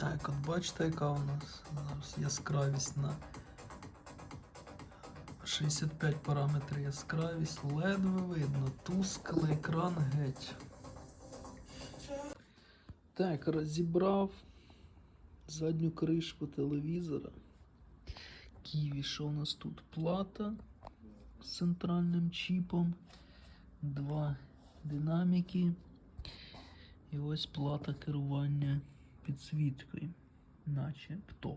Так, от бачите, яка у нас зараз яскравість на 65 параметрів яскравість, ледве видно, тусклий екран геть. Так, розібрав задню кришку телевізора. Ківі, що у нас тут? Плата з центральним чіпом, два динаміки. І ось плата керування підсвіткою, начебто.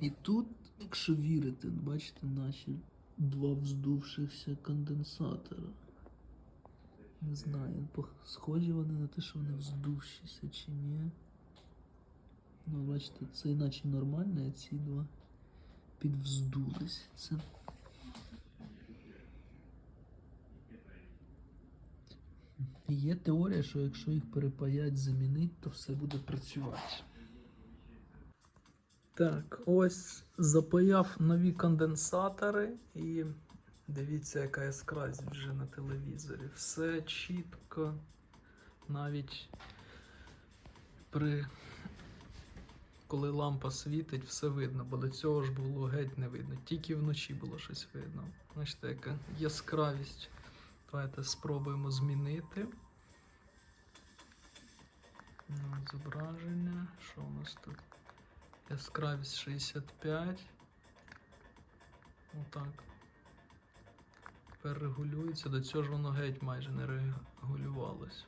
І тут, якщо вірити, бачите, наші два вздувшихся конденсатора. Не знаю, схожі вони на те, що вони вздувшіся чи ні. Ну, бачите, це наче нормально, а ці два підвздулись. Це Є теорія, що якщо їх перепаять, замінить, то все буде працювати. Так, ось запаяв нові конденсатори і дивіться, яка яскравість вже на телевізорі. Все чітко, навіть при коли лампа світить, все видно, бо до цього ж було геть не видно. Тільки вночі було щось видно. Бачите, яка яскравість. Давайте спробуємо змінити. Ну, Зображення. Що у нас тут? Яскравість 65. Отак. Тепер регулюється. До цього ж воно геть майже не регулювалось.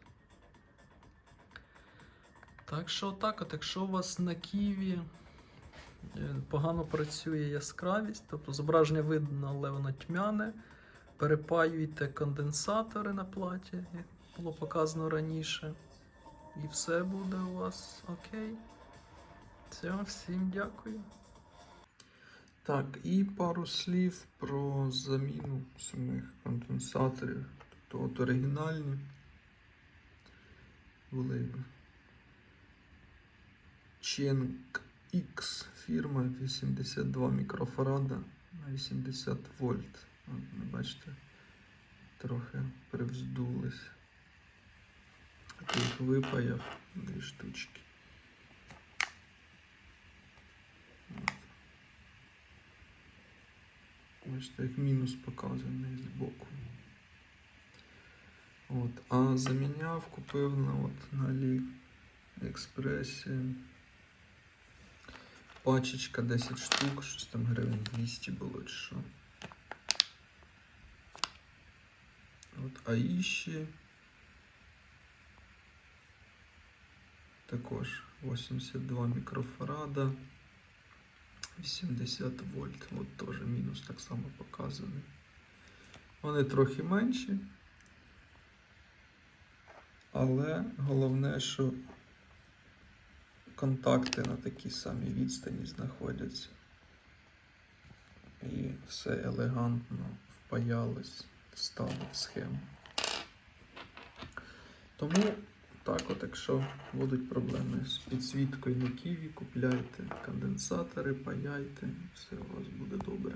Так що отак, от якщо у вас на Києві е, погано працює яскравість, тобто зображення видно, але воно тьмяне, перепаюйте конденсатори на платі, як було показано раніше. І все буде у вас окей. Все, всім дякую. Так, і пару слів про заміну самих конденсаторів. Тобто от оригінальні були Cheng X фірма 82 мікрофарада на 80 вольт. Бачите, трохи привздулись. Тут випаяв дві штучки. Бачите, як мінус показаний збоку. От. А заміняв, купив на, от, на Аліекспресі пачечка 10 штук, щось там гривень 200 було чи що. От Аїші. Також 82 мікрофарада. 80 вольт. От теж мінус так само показаний. Вони трохи менші. Але головне, що контакти на такій самій відстані знаходяться. І все елегантно впаялось, встало в схему. Тому так, от, якщо будуть проблеми з підсвіткою на Києві, купляйте конденсатори, паяйте, все у вас буде добре.